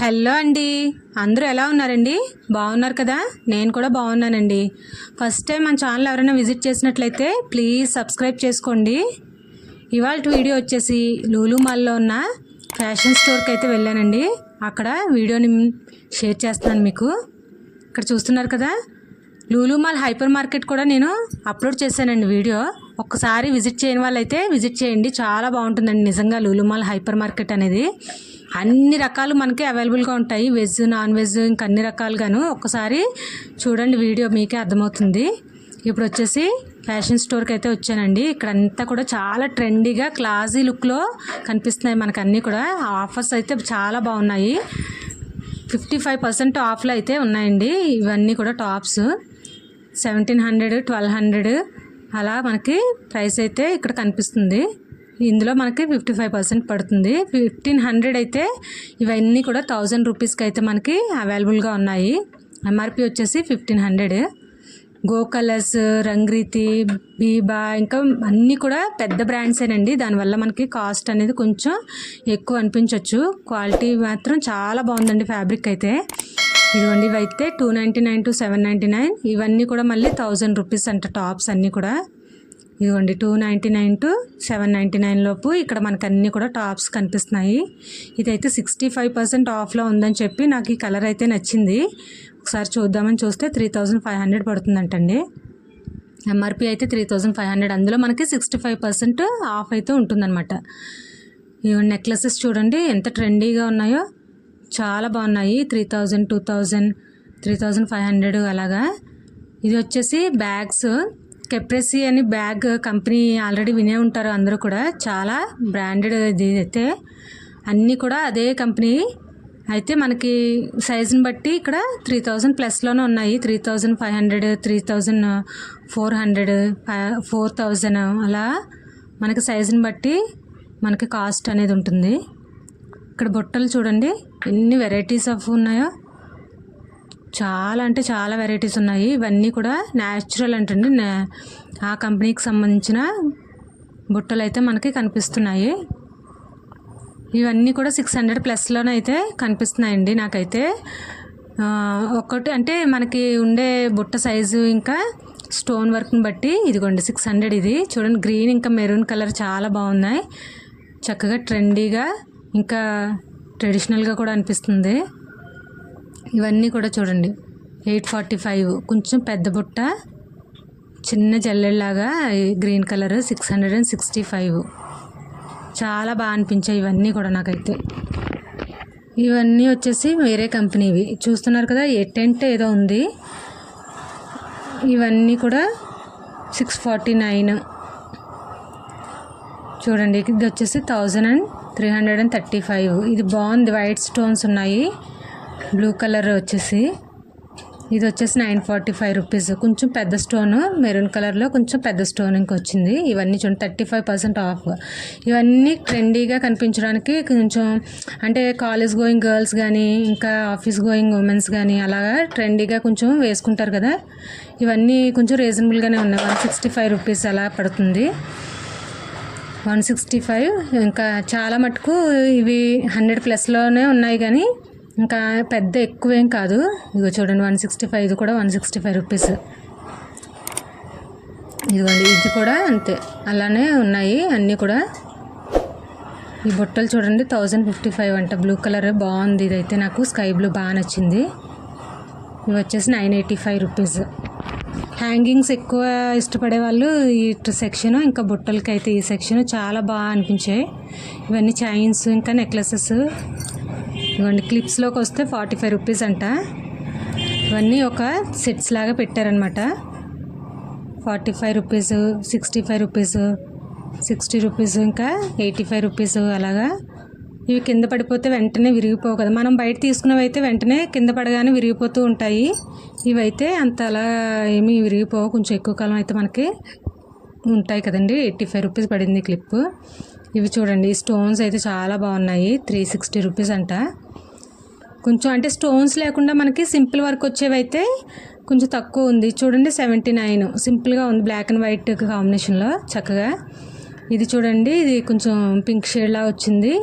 Hello అండి. అందరూ ఎలా ఉన్నారండి? బాగున్నారు కదా? నేను కూడా బాగున్నానండి. ఫస్ట్ టైం మన ఛానల్ ఎవరైనా విజిట్ చేసినట్లయితే ప్లీజ్ సబ్స్క్రైబ్ చేసుకోండి. ఇవాళ వీడియో వచ్చేసి లూలు మాల్లో ఉన్న ఫ్యాషన్ స్టోర్కి అయితే వెళ్ళానండి. అక్కడ వీడియోని షేర్ చేస్తున్నాను మీకు. ఇక్కడ చూస్తున్నారు కదా? లూలు మాల్ హైపర్ మార్కెట్ కూడా నేను అప్లోడ్ చేశానండి వీడియో. ఒక్కసారి విజిట్ చేయని వాళ్ళైతే విజిట్ చేయండి. చాలా బాగుంటుందండి నిజంగా లూలు మాల్ హైపర్ మార్కెట్ అనేది. అన్ని రకాలు మనకి అవైలబుల్గా ఉంటాయి. వెజ్ నాన్ వెజ్ ఇంకా అన్ని రకాలుగాను. ఒక్కసారి చూడండి వీడియో మీకే అర్థమవుతుంది. ఇప్పుడు వచ్చేసి ఫ్యాషన్ స్టోర్కి అయితే వచ్చానండి. ఇక్కడ అంతా కూడా చాలా ట్రెండీగా క్లాసీ లుక్లో కనిపిస్తున్నాయి మనకు అన్నీ కూడా. ఆఫర్స్ అయితే చాలా బాగున్నాయి. ఫిఫ్టీ ఫైవ్ పర్సెంట్ ఆఫ్లో అయితే ఉన్నాయండి. ఇవన్నీ కూడా tops. Seventeen hundred twelve hundred అలా మనకి ప్రైస్ అయితే ఇక్కడ కనిపిస్తుంది. ఇందులో మనకి ఫిఫ్టీ ఫైవ్ పర్సెంట్ పడుతుంది. ఫిఫ్టీన్ హండ్రెడ్ అయితే ఇవన్నీ కూడా థౌజండ్ రూపీస్కి అయితే మనకి అవైలబుల్గా ఉన్నాయి. ఎంఆర్పి వచ్చేసి fifteen hundred Go Colors Rangriti Biba ఇంకా అన్నీ కూడా పెద్ద బ్రాండ్సేనండి దానివల్ల మనకి కాస్ట్ అనేది కొంచెం ఎక్కువ అనిపించవచ్చు క్వాలిటీ మాత్రం చాలా బాగుందండి ఫ్యాబ్రిక్ అయితే. ఇదిగోండి ఇవైతే two ninety nine to seven ninety nine ఇవన్నీ కూడా మళ్ళీ థౌజండ్ రూపీస్ అంట టాప్స్ అన్నీ కూడా. ఇదిగోండి two ninety nine to seven ninety nine లోపు ఇక్కడ మనకు అన్నీ కూడా టాప్స్ కనిపిస్తున్నాయి. ఇదైతే సిక్స్టీ ఫైవ్ పర్సెంట్ ఆఫ్లో ఉందని చెప్పి నాకు ఈ కలర్ అయితే నచ్చింది. ఒకసారి చూద్దామని చూస్తే త్రీ థౌజండ్ ఫైవ్ హండ్రెడ్ పడుతుందంటండి. ఎంఆర్పి అయితే త్రీ థౌజండ్ ఫైవ్ హండ్రెడ్ అందులో మనకి సిక్స్టీ ఫైవ్ పర్సెంట్ ఆఫ్ అయితే ఉంటుందన్నమాట. ఇవన్నీ నెక్లెసెస్ చూడండి ఎంత ట్రెండీగా ఉన్నాయో. చాలా బాగున్నాయి three thousand two thousand three thousand five hundred అలాగా. ఇది వచ్చేసి బ్యాగ్స్ కెప్రెసీ అని బ్యాగ్ కంపెనీ ఆల్రెడీ వినే ఉంటారు అందరూ కూడా. చాలా బ్రాండెడ్ ఇది అయితే అన్నీ కూడా అదే కంపెనీ. అయితే మనకి సైజుని బట్టి ఇక్కడ త్రీ థౌజండ్ ప్లస్లోనే ఉన్నాయి. Three thousand five hundred three thousand four hundred four thousand అలా మనకి సైజుని బట్టి మనకి కాస్ట్ అనేది ఉంటుంది. ఇక్కడ బుట్టలు చూడండి. ఎన్ని వెరైటీస్ ఆఫ్ ఉన్నాయో. చాలా అంటే చాలా వెరైటీస్ ఉన్నాయి. ఇవన్నీ కూడా న్యాచురల్ అంటండి. ఆ కంపెనీకి సంబంధించిన బుట్టలు అయితే మనకి కనిపిస్తున్నాయి. ఇవన్నీ కూడా సిక్స్ హండ్రెడ్ ప్లస్లోనే అయితే కనిపిస్తున్నాయండి నాకైతే. ఒక్కటి అంటే మనకి ఉండే బుట్ట సైజు ఇంకా స్టోన్ వర్క్ని బట్టి ఇదిగోండి సిక్స్ హండ్రెడ్ ఇది. చూడండి గ్రీన్ ఇంకా మెరూన్ కలర్ చాలా బాగున్నాయి. చక్కగా ట్రెండీగా ఇంకా ట్రెడిషనల్గా కూడా అనిపిస్తుంది. ఇవన్నీ కూడా చూడండి. Eight forty five. కొంచెం పెద్ద బుట్ట చిన్న జల్లెల్లాగా green colour six hundred and sixty five. చాలా బాగా అనిపించాయి ఇవన్నీ కూడా నాకైతే. ఇవన్నీ వచ్చేసి వేరే కంపెనీవి. చూస్తున్నారు కదా ఎటెంట్ ఏదో ఉంది. ఇవన్నీ కూడా సిక్స్ ఫార్టీ నైన్. చూడండి ఇది వచ్చేసి thousand and three hundred and thirty five. ఇది బాగుంది వైట్ స్టోన్స్ ఉన్నాయి. బ్లూ కలర్ వచ్చేసి. ఇది వచ్చేసి నైన్ ఫార్టీ ఫైవ్ రూపీస్. కొంచెం పెద్ద స్టోన్ మెరూన్ కలర్లో కొంచెం పెద్ద స్టోన్ ఇంకా వచ్చింది ఇవన్నీ చూడండి థర్టీ ఫైవ్ పర్సెంట్ ఆఫ్. ఇవన్నీ ట్రెండీగా కనిపించడానికి కొంచెం అంటే కాలేజ్ గోయింగ్ గర్ల్స్ కానీ ఇంకా ఆఫీస్ గోయింగ్ ఉమెన్స్ కానీ అలాగా ట్రెండీగా కొంచెం వేసుకుంటారు కదా. ఇవన్నీ కొంచెం రీజనబుల్గానే ఉన్నాయి. వన్ సిక్స్టీ ఫైవ్ రూపీస్ అలా పడుతుంది. వన్ సిక్స్టీ ఫైవ్ ఇంకా చాలా మటుకు ఇవి హండ్రెడ్ ప్లస్లోనే ఉన్నాయి కానీ ఇంకా పెద్ద ఎక్కువేం కాదు. ఇదిగో చూడండి వన్ సిక్స్టీ ఫైవ్ ఇది కూడా వన్ సిక్స్టీ ఫైవ్ రూపీస్ ఇదిగోండి ఇది కూడా అంతే. అలానే ఉన్నాయి అన్నీ కూడా. ఈ బుట్టలు చూడండి థౌజండ్ ఫిఫ్టీ ఫైవ్ అంట బ్లూ కలర్ బాగుంది. ఇదైతే నాకు స్కై బ్లూ బాగా నచ్చింది. ఇవి వచ్చేసి nine eighty five rupees hangings ఎక్కువ ఇష్టపడే వాళ్ళు ఈ సెక్షన్ ఇంకా బుట్టలకి అయితే ఈ సెక్షన్ చాలా బాగా అనిపించాయి. ఇవన్నీ చైన్స్ ఇంకా నెక్లెసెస్ ఇవన్నీ క్లిప్స్లోకి వస్తే ఫార్టీ ఫైవ్ రూపీస్ అంట. ఇవన్నీ ఒక సెట్స్ లాగా పెట్టారనమాట forty five rupees sixty five rupees sixty rupees ఇంకా ఎయిటీ ఫైవ్ రూపీస్ అలాగా. ఇవి కింద పడిపోతే వెంటనే విరిగిపోవు కదా. మనం బయట తీసుకున్నవి అయితే వెంటనే కింద పడగానే విరిగిపోతూ ఉంటాయి. ఇవైతే అంత అలా ఏమీ విరిగిపోవు. కొంచెం ఎక్కువ కాలం అయితే మనకి ఉంటాయి కదండి. ఎయిటీ ఫైవ్ రూపీస్ పడింది క్లిప్ ఇవి చూడండి స్టోన్స్ అయితే చాలా బాగున్నాయి. త్రీ సిక్స్టీ రూపీస్ అంట. కొంచెం అంటే స్టోన్స్ లేకుండా మనకి సింపుల్ వర్క్ వచ్చేవి అయితే కొంచెం తక్కువ ఉంది. చూడండి సెవెంటీ నైన్ సింపుల్గా ఉంది బ్లాక్ అండ్ వైట్ కాంబినేషన్లో చక్కగా. ఇది చూడండి ఇది కొంచెం పింక్ షేడ్లా వచ్చింది.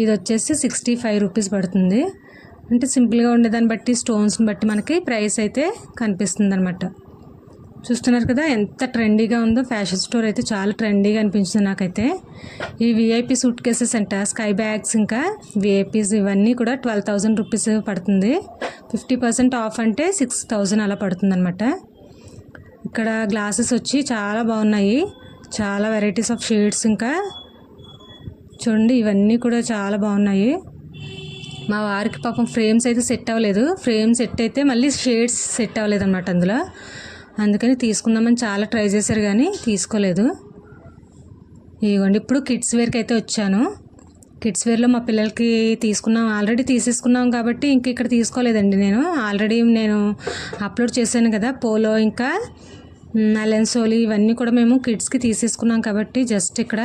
ఇది వచ్చేసి సిక్స్టీ ఫైవ్ రూపీస్ పడుతుంది. అంటే సింపుల్గా ఉండేదాన్ని బట్టి స్టోన్స్ని బట్టి మనకి ప్రైస్ అయితే కనిపిస్తుంది అనమాట చూస్తున్నారు కదా ఎంత ట్రెండీగా ఉందో ఫ్యాషన్ స్టోర్ అయితే చాలా ట్రెండీగా అనిపించింది నాకైతే. ఈ విఐపి సూట్ కేసెస్ అంట స్కై బ్యాగ్స్ ఇంకా విఐపీస్ ఇవన్నీ కూడా ట్వెల్వ్ థౌజండ్ రూపీస్ పడుతుంది. ఫిఫ్టీ పర్సెంట్ ఆఫ్ అంటే సిక్స్ థౌజండ్ అలా పడుతుంది అనమాట ఇక్కడ గ్లాసెస్ వచ్చి చాలా బాగున్నాయి. చాలా వెరైటీస్ ఆఫ్ షేడ్స్ ఇంకా. చూడండి ఇవన్నీ కూడా చాలా బాగున్నాయి. మా వారికి పాపం ఫ్రేమ్స్ అయితే సెట్ అవ్వలేదు. ఫ్రేమ్ సెట్ అయితే మళ్ళీ షేడ్స్ సెట్ అవ్వలేదు అనమాట అందులో. అందుకని తీసుకుందామని చాలా ట్రై చేశారు కానీ తీసుకోలేదు. ఇదిగోండి ఇప్పుడు కిడ్స్ వేర్కి అయితే వచ్చాను. కిడ్స్ వేర్లో మా పిల్లలకి తీసుకున్నాం ఆల్రెడీ తీసేసుకున్నాం కాబట్టి ఇంక ఇక్కడ తీసుకోలేదండి నేను. ఆల్రెడీ నేను అప్లోడ్ చేశాను కదా పోలో ఇంకా అలెన్సోలి ఇవన్నీ కూడా మేము కిడ్స్కి తీసేసుకున్నాం కాబట్టి జస్ట్ ఇక్కడ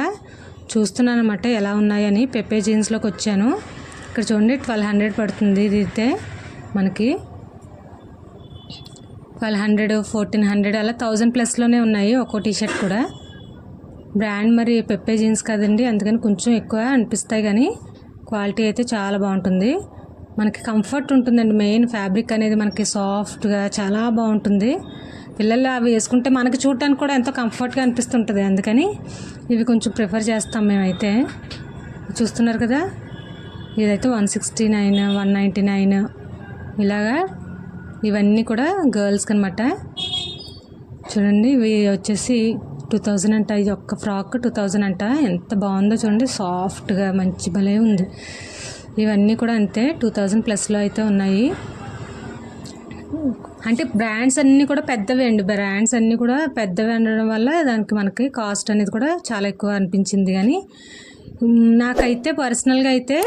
చూస్తున్నాను అనమాట ఎలా ఉన్నాయని. పెప్పే జీన్స్లోకి వచ్చాను. ఇక్కడ చూడండి ట్వెల్వ్ హండ్రెడ్ పడుతుంది ఇది అయితే మనకి. ట్వెల్వ్ హండ్రెడ్ ఫోర్టీన్ హండ్రెడ్ అలా థౌజండ్ ప్లస్లోనే ఉన్నాయి. ఒక్కో టీషర్ట్ కూడా. బ్రాండ్ మరి పెప్పే జీన్స్ కదండి. అందుకని కొంచెం ఎక్కువ అనిపిస్తాయి కానీ క్వాలిటీ అయితే చాలా బాగుంటుంది. మనకి కంఫర్ట్ ఉంటుందండి. మెయిన్ ఫ్యాబ్రిక్ అనేది మనకి సాఫ్ట్గా చాలా బాగుంటుంది. పిల్లలు అవి వేసుకుంటే మనకి చూడటానికి కూడా ఎంతో కంఫర్ట్గా అనిపిస్తుంటుంది. అందుకని ఇవి కొంచెం ప్రిఫర్ చేస్తాం మేమైతే. చూస్తున్నారు కదా? ఇదైతే one sixty nine one ninety nine ఇలాగా ఇవన్నీ కూడా గర్ల్స్కి అనమాట చూడండి ఇవి వచ్చేసి టూ థౌజండ్ అంట. ఇది ఒక్క ఫ్రాక్ టూ థౌజండ్ అంట. ఎంత బాగుందో చూడండి సాఫ్ట్గా మంచి భలే ఉంది. ఇవన్నీ కూడా అంతే టూ థౌజండ్ ప్లస్లో అయితే ఉన్నాయి. అంటే బ్రాండ్స్ అన్నీ కూడా పెద్దవే అండి. బ్రాండ్స్ అన్నీ కూడా పెద్దవి ఉండడం వల్ల దానికి మనకి కాస్ట్ అనేది కూడా చాలా ఎక్కువ అనిపించింది. కానీ నాకైతే పర్సనల్గా అయితే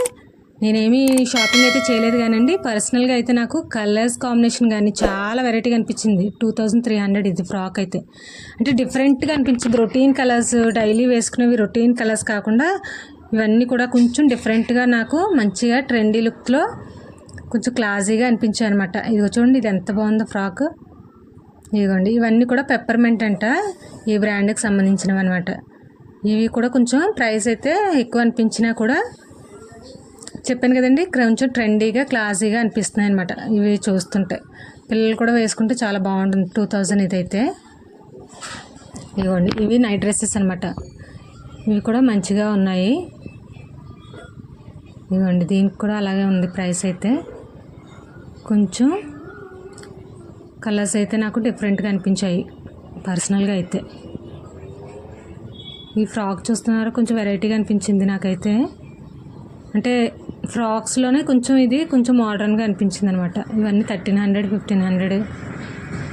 నేనేమి షాపింగ్ అయితే చేయలేదు కానండి. పర్సనల్గా అయితే నాకు కలర్స్ కాంబినేషన్ కానీ చాలా వెరైటీగా అనిపించింది. టూ థౌజండ్ త్రీ హండ్రెడ్ ఇది ఫ్రాక్ అయితే. అంటే డిఫరెంట్గా అనిపించింది. రొటీన్ కలర్స్ డైలీ వేసుకునేవి రొటీన్ కలర్స్ కాకుండా ఇవన్నీ కూడా కొంచెం డిఫరెంట్గా నాకు మంచిగా ట్రెండీ లుక్లో కొంచెం క్లాజీగా అనిపించాయి అనమాట ఇదిగో చూడండి ఇది ఎంత బాగుందో ఫ్రాక్ ఇదిగోండి ఇవన్నీ కూడా పెప్పర్మెంట్ అంట. ఈ బ్రాండ్కి సంబంధించినవి అనమాట ఇవి కూడా కొంచెం ప్రైస్ అయితే ఎక్కువ అనిపించినా కూడా చెప్పాను కదండి కొంచెం ట్రెండీగా క్లాసీగా అనిపిస్తున్నాయి అనమాట ఇవి చూస్తుంటే. పిల్లలు కూడా వేసుకుంటే చాలా బాగుంటుంది టూ థౌజండ్ ఇదైతే. ఇవ్వండి ఇవి నైట్ డ్రెస్సెస్ అనమాట ఇవి కూడా మంచిగా ఉన్నాయి. ఇవ్వండి దీనికి కూడా అలాగే ఉంది ప్రైస్ అయితే. కొంచెం కలర్స్ అయితే నాకు డిఫరెంట్గా అనిపించాయి పర్సనల్గా అయితే. ఈ ఫ్రాక్ చూస్తున్నారా కొంచెం వెరైటీగా అనిపించింది నాకైతే. అంటే ఫ్రాక్స్లోనే కొంచెం ఇది కొంచెం మోడర్న్గా అనిపించింది అనమాట ఇవన్నీ థర్టీన్ హండ్రెడ్ ఫిఫ్టీన్ హండ్రెడ్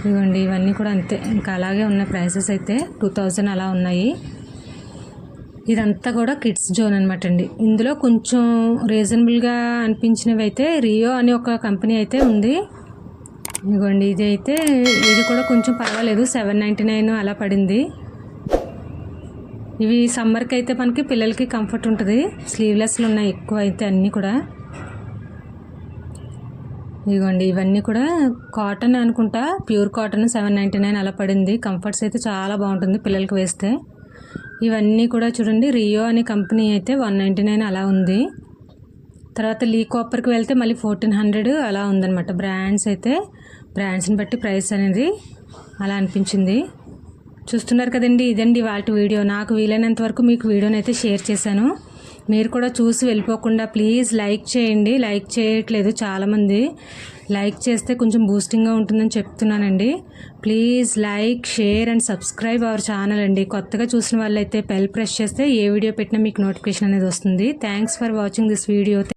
ఇవ్వండి ఇవన్నీ కూడా అంతే. ఇంకా అలాగే ఉన్న ప్రైసెస్ అయితే టూ థౌజండ్ అలా ఉన్నాయి. ఇదంతా కూడా కిడ్స్ జోన్ అనమాట అండి. ఇందులో కొంచెం రీజనబుల్గా అనిపించినవి అయితే రియో అనే ఒక కంపెనీ అయితే ఉంది. ఇదిగోండి ఇది అయితే ఇది కూడా కొంచెం పర్వాలేదు సెవెన్ నైంటీ నైన్ అలా పడింది. ఇవి సమ్మర్కి అయితే మనకి పిల్లలకి కంఫర్ట్ ఉంటుంది. స్లీవ్లెస్లు ఉన్నాయి ఎక్కువ అయితే అన్నీ కూడా. ఇదిగోండి ఇవన్నీ కూడా కాటన్ అనుకుంటా. Pure cotton seven ninety nine అలా పడింది. కంఫర్ట్స్ అయితే చాలా బాగుంటుంది పిల్లలకి వేస్తే. ఇవన్నీ కూడా చూడండి రియో అనే కంపెనీ అయితే వన్ నైంటీ నైన్ అలా ఉంది. తర్వాత లీ కాపర్కి వెళ్తే మళ్ళీ ఫోర్టీన్ హండ్రెడ్ అలా ఉందన్నమాట. బ్రాండ్స్ అయితే బ్రాండ్స్ని బట్టి ప్రైస్ అనేది అలా అనిపించింది. చూస్తున్నారు కదండి ఇదండి వాటి వీడియో. నాకు వీలైనంత వరకు మీకు వీడియోని అయితే షేర్ చేశాను. మీరు కూడా చూసి వెళ్ళిపోకుండా ప్లీజ్ లైక్ చేయండి. లైక్ చేయట్లేదు చాలామంది. లైక్ చేస్తే కొంచెం బూస్టింగ్గా ఉంటుందని చెప్తున్నానండి. Please like share and subscribe our channel అండి. కొత్తగా చూసిన వాళ్ళైతే బెల్ ప్రెస్ చేస్తే ఏ వీడియో పెట్టినా మీకు నోటిఫికేషన్ అనేది వస్తుంది. Thanks for watching this video.